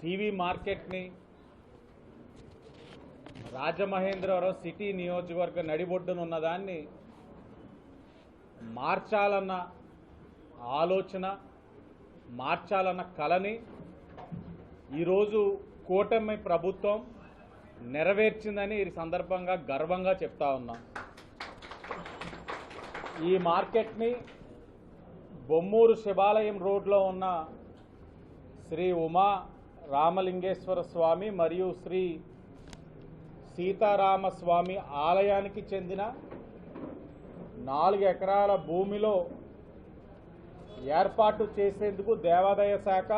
CV మార్కెట్ని Rajamahendravaram city నియోజకవర్గ నడిబొడ్డున ఉన్నదాన్ని మార్చాలన్న ఆలోచన మార్చాలన్న కళని ఈరోజు కూటమి ప్రభుత్వం నెరవేర్చిందని ఈ సందర్భంగా గర్వంగా చెప్తా ఉన్నాం. ఈ మార్కెట్ని బొమ్మూరు శివాలయం రోడ్లో ఉన్న శ్రీ ఉమా రామలింగేశ్వర స్వామి మరియు శ్రీ సీతారామ స్వామి ఆలయానికి చెందిన నాలుగు ఎకరాల భూమిలో ఏర్పాటు చేసేందుకు దేవాదాయ శాఖ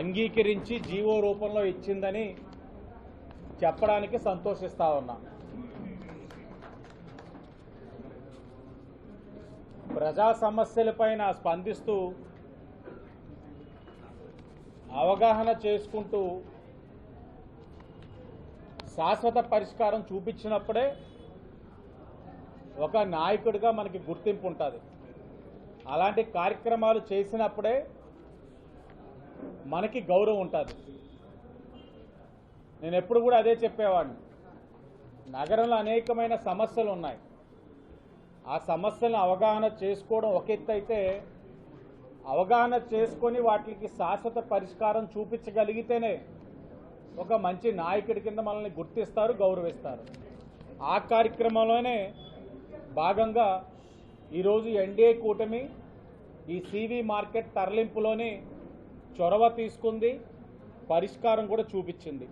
అంగీకరించి జీవో రూపంలో ఇచ్చిందని చెప్పడానికి సంతోషిస్తా ఉన్నా. ప్రజా సమస్యలపైన స్పందిస్తూ అవగాహన చేసుకుంటూ శాశ్వత పరిష్కారం చూపించినప్పుడే ఒక నాయకుడిగా మనకి గుర్తింపు ఉంటుంది. అలాంటి కార్యక్రమాలు చేసినప్పుడే మనకి గౌరవం ఉంటుంది. నేను ఎప్పుడు కూడా అదే చెప్పేవాడిని. నగరంలో అనేకమైన సమస్యలు ఉన్నాయి. ఆ సమస్యలను అవగాహన చేసుకోవడం ఒక ఎత్తు అయితే అవగాహన చేసుకొని వాటికి శాశ్వత పరిష్కారం చూపించగలిగితేనే ఒక మంచి నాయకుడి కింద మనల్ని గుర్తిస్తారు గౌరవిస్తారు. ఆ కార్యక్రమంలోనే భాగంగా ఈరోజు ఎన్డీఏ కూటమి ఈ సివి మార్కెట్ తరలింపులోని చొరవ తీసుకుంది పరిష్కారం కూడా చూపించింది.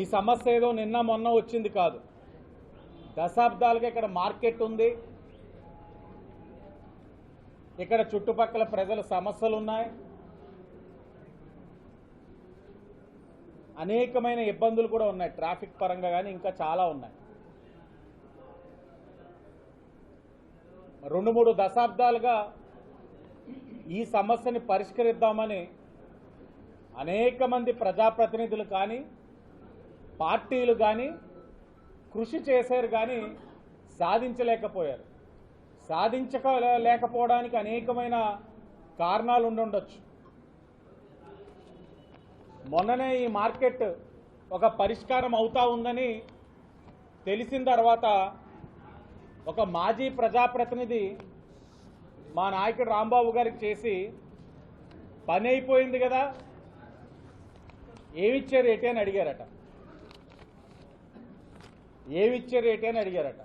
ఈ సమస్య ఏదో నిన్న మొన్న వచ్చింది కాదు. దశాబ్దాలుగా ఇక్కడ మార్కెట్ ఉంది ఇక్కడ చుట్టుపక్కల ప్రజల సమస్యలు ఉన్నాయి అనేకమైన ఇబ్బందులు కూడా ఉన్నాయి. ట్రాఫిక్ పరంగా కానీ ఇంకా చాలా ఉన్నాయి. రెండు మూడు దశాబ్దాలుగా ఈ సమస్యని పరిష్కరిద్దామని అనేక మంది ప్రజాప్రతినిధులు కానీ పార్టీలు కానీ కృషి చేశారు కానీ సాధించలేకపోయారు. సాధించక లేకపోవడానికి అనేకమైన కారణాలు ఉండుండొచ్చు. మొన్ననే ఈ మార్కెట్ ఒక పరిష్కారం అవుతా ఉందని తెలిసిన తర్వాత ఒక మాజీ ప్రజాప్రతినిధి మా నాయకుడు రాంబాబు గారికి చేసి పని అయిపోయింది కదా ఏమిచ్చారు ఏటి అని అడిగారట. ఏమిచ్చారు ఏటి అని అడిగారట.